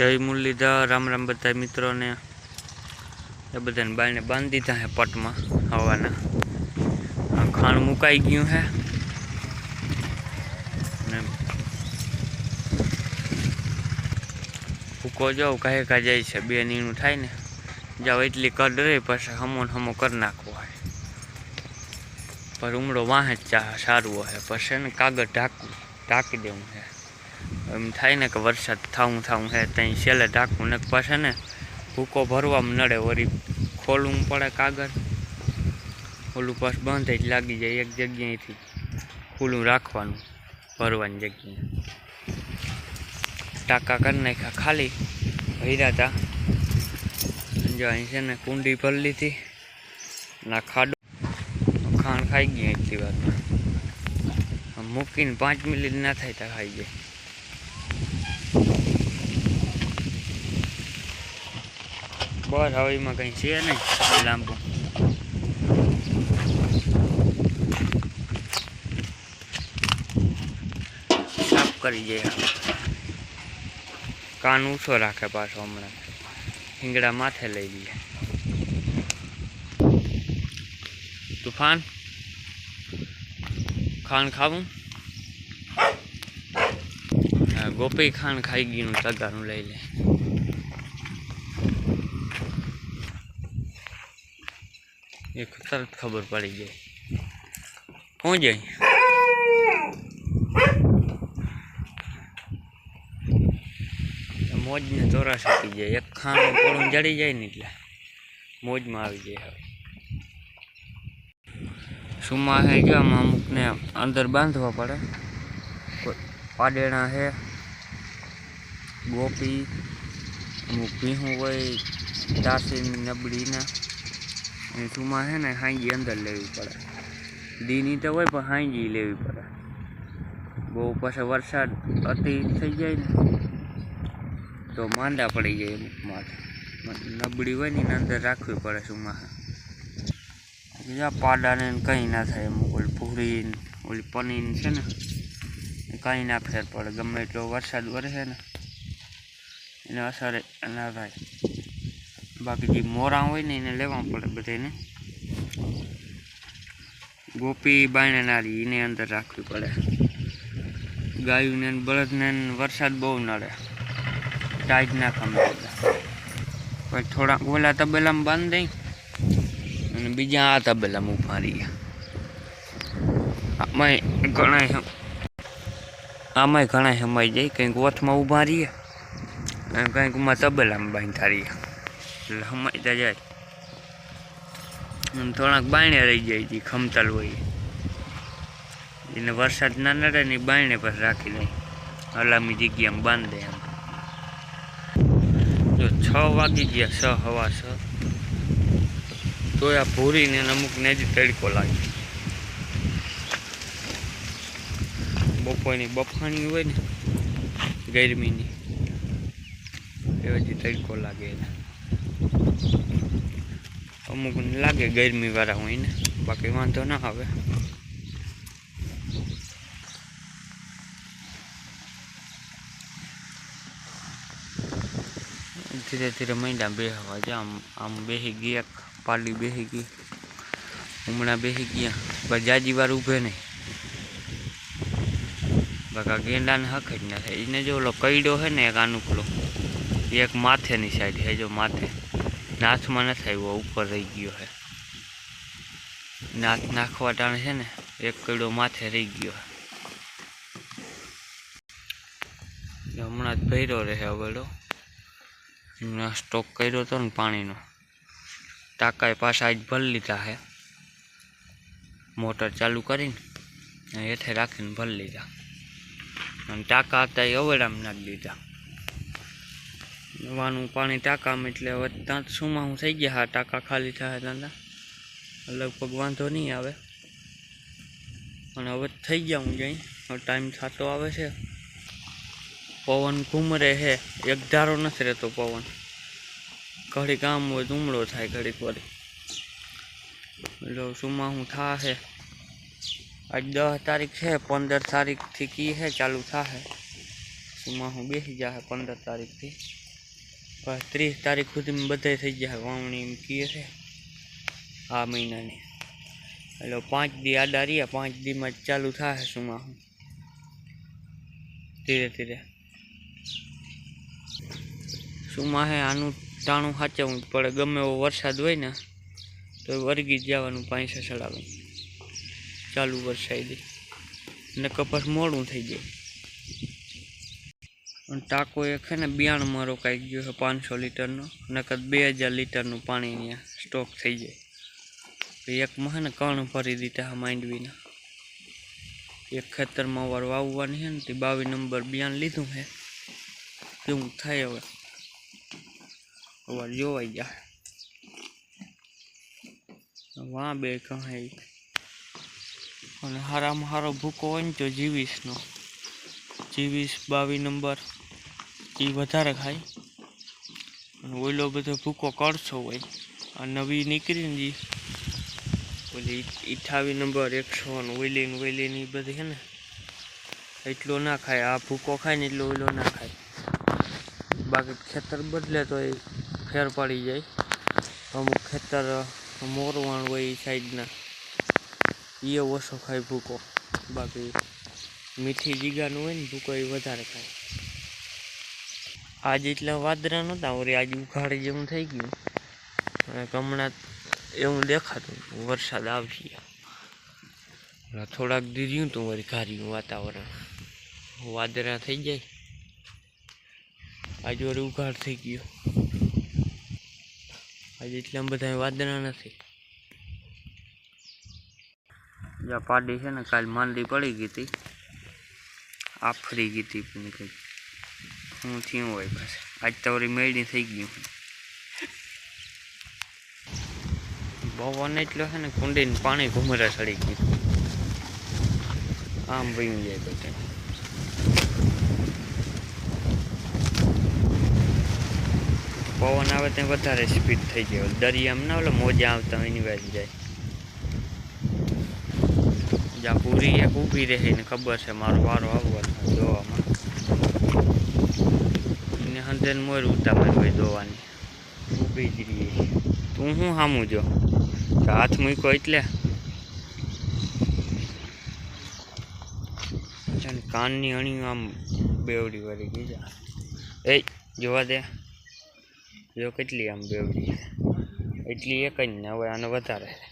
જય મુરલીધર, રામ રામ બધા મિત્રોને. એ બધાને બાયને બાંધી દીધા હે પટમાં હવાના. ખાણ મુકાઈ ગયું હે. ને ભૂકો જાઉં કહે કા જાય છે, બે નીણું થાય ને. જાવ એટલી કડ રહી પછી હમો ને હમો કરી નાખવો હોય પર ઉમળો વાહે સારું હોય પછી એને કાગળ ઢાંકવું, ઢાંકી દેવું છે એમ થાય ને કે વરસાદ થાવું થાવું હે ત્યાં છેલ્લે ઢાંકવું ને પાસે ને ભૂકો ભરવામાં નડે, વળી ખોલવું પડે કાગળ. ઓલું પાસ બંધ જ લાગી જાય એક જગ્યાએથી. ખુલ્લું રાખવાનું, ભરવાની જગ્યાએ. ટાંકા કરી નાખ્યા, ખાલી ભર્યા હતા જો અહીં છે ને કુંડી ભરી લીધી. ના ખાડો ખાણ ખાઈ ગઈ એટલી વારમાં. મૂકીને પાંચ મિનિટ ના થાય ત્યાં ખાઈ જાય બસ, હવે એમાં કંઈ છે નહીં લાંબુ. સાફ કરી જાય કાન ઊંચો રાખે પાછો હમણાં. હિંગડા માથે લઈ લઈએ તુફાન? ખાન ખાવું? ગોપી ખાન ખાઈ ગયું, તગારું લઈ લે. એક તરત ખબર પડી જાય કોણ જાય મોજને ચોરાશ શકી જાય. એક ખાણું પોળું જડી જાય ને એટલે મોજમાં આવી જાય હવે. સુમા હે જો આમાં અમુકને અંદર બાંધવા પડે. પાડેણા છે ગોપી, અમુક ભીહું હોય, દાસીની નબળીના. અને સુમા છે ને હાંજી અંદર લેવી પડે. દીની તો હોય પણ હાંજી લેવી પડે. બહુ પછી વરસાદ અતિ થઈ જાય ને, તો માંદા પડી જાય અમુક માથે. નબળી હોય ને એના અંદર રાખવી પડે સુમા બીજા પાડાને કંઈ ના થાય અમુક ઓલી પૂરી ઓલી પનીર છે ને કંઈ ના ફેર પડે. ગમે એટલો વરસાદ વરસે ને, એને અસર ના થાય. બાકી જે મોરા હોય ને એને લેવા પડે બધાને ગોપી બાયણનારી એને અંદર રાખવી પડે. ગાયુંને ને બળદને વરસાદ બહુ નડે. ટાઈટ ના ખમે પછી થોડા ઓલા તબેલામાં બાંધી દઈ અને બીજા આ તબેલામાં ઊભા રહીએ. આમાંય ઘણા આમાંય ઘણા સમાઈ જાય, કંઈક ઓથમાં ઊભા રહીએ અને કંઈક તબેલામાં બાંધતા રહીએ. એટલે સમાતા જાય. અને થોડાક બાયણે રહી જાય છે ખમતલ હોય એને વરસાદ ના નડે ને બાયણે પર રાખી દે. હલામી જગ્યામાં બાંધે એમ. જો છ વાગી ગયા, છ, હવા છ. તો આ ભૂરીને ને અમુકને જ તડકો લાગે. બપોરની બફાણી હોય ને ગરમીની એ હજી તડકો લાગે એને. અમુકને લાગે ગરમી વાળા હોય ને, બાકી વાંધો ના આવે. ધીરે ધીરે મહિના બેહવા જાય, આમ આમ બેસી ગયા, પાલી બેસી ગઈ, હમણાં બેસી ગયા પણ જાજી વાર ઊભે નહીં. બાકા ગેંડાને હક જ ના થાય એને જો ઓલો કઈડો છે ને એક આનુકલો એક માથેની સાઈડ છે, જો માથે. નાથમાં નથી આવ્યો, ઉપર રહી ગયો છે નાથ નાખવા ટાણે છે ને, એક કઈડો માથે રહી ગયો છે હમણાં જ ભર્યો રહે અવેડો હમણાં સ્ટોક કર્યો હતો ને પાણીનો. ટાંકાએ પાછા જ ભરી લીધા છે મોટર ચાલુ કરીને હેઠે રાખીને ભરી લીધા. અને ટાંકા હતા એ અવેડામાં નાખી દીધા. નવાનું પાણી ટાંકામાં એટલે હવે ત્યાં સુમાં હું થઈ ગયા, હા, ટાંકા ખાલી થાય ત્યાં. લગભગ વાંધો નહીં આવે. અને હવે થઈ ગયા હું જઈ ટાઈમ થતો આવે છે. પવન ઘૂમરે છે. એક ધારો નથી રહેતો પવન. ઘડીક આમ હોય ધૂમડો થાય ઘડીક વળી. એટલે સુમાં હું થા હે. આજ દસ તારીખ છે, પંદર તારીખથી કી છે ચાલુ થશે સુમાં હું બેસી જાહે પંદર તારીખથી. ત્રીસ તારીખ સુધીમાં બધા થઈ જાય વાવણી એમ કહે છે. આ મહિનાની. એટલે પાંચ દી આડા રહ્યા, પાંચ દીમાં ચાલુ થાય સુમાં ધીરે ધીરે. શું હે આનું ટાણું સાચવવું જ પડે. ગમે એવો વરસાદ હોય ને, તો વર્ગી જવાનું પાંચસો ચડાવે ચાલુ વરસાદી. ને કપાસ મોડું થઈ જાય. અને ટાંકો એક છે ને બિયાણમાં રોકાઈ ગયો છે પાંચસો લીટરનો. નકર બે હજાર લીટરનું પાણી અહીંયા સ્ટોક થઈ જાય. એકમાં છે ને કણ ભરી દીધા હા માંડવીના. એક ખેતરમાં વાર વાવવાની છે ને તે બાવીસ નંબર બિયાણ લીધું છે. કેવું થાય હવે? વાર જોવાઈ જાય વાં બે કહે અને હારામાં હારો ભૂકો હોય ને તો જીવીસનો. જીવીસ બાવીસ નંબર. એ વધારે ખાય. અને ઓઈલો બધો ભૂકો કરશો હોય. આ નવી નીકળીને જી ઓલી અઠાવીસ નંબર એકસો ને ઓઈલી ને ઓઈલી એ બધી છે ને, એટલો ના ખાય. આ ભૂકો ખાય ને એટલો ઓઈલો ના ખાય. બાકી ખેતર બદલે તો એ ફેર પડી જાય. અમુક ખેતર મોરવાણ હોય એ સાઈડના એ ઓછો ખાય ભૂકો. બાકી મીઠી જીગાનું હોય ને ભૂકો એ વધારે ખાય. આજ એટલા વાદળા નહોતા વળી આજે ઉઘાડે જેવું થઈ ગયું. અને હમણાં એવું દેખાતું, વરસાદ આવશે. થોડાક દી રહ્યું તું વળી ઘાર્યું વાતાવરણ. વાદળા થઈ જાય. આજે વળી ઉઘાડ થઈ ગયો. આજે એટલા બધા વાદળા નથી. જ્યાં પાડી છે ને, કાલ માંડી પડી ગઈ હતી. આફરી ગઈ હતી કંઈક શું થયું હોય બસ. આજ તો વળી મેળી થઈ ગયું પવન એટલો છે ને કુંડીને પાણી ઘુમરા ચડી ગયું. આમ વયું જાય બધા. પવન આવે ત્યાં વધારે સ્પીડ થઈ જાય. દરિયામાં ના ઓલો મોજા આવતા એની વાત જાય. જ્યાં પૂરી એક ઊભી રહે ને ખબર છે, મારો વારો આવવાનો જોવામાં એને હંધે મોર ઉતાવળ હોય દોવાની ઊભી જ તું શું સામું જો? હાથ મૂક્યો એટલે? કાનની અણી આમ બેવડી વળી ગઈ. એ જોવા દે. જો કેટલી આમ બેવડી એટલી એક જ ને હવે આને વધારે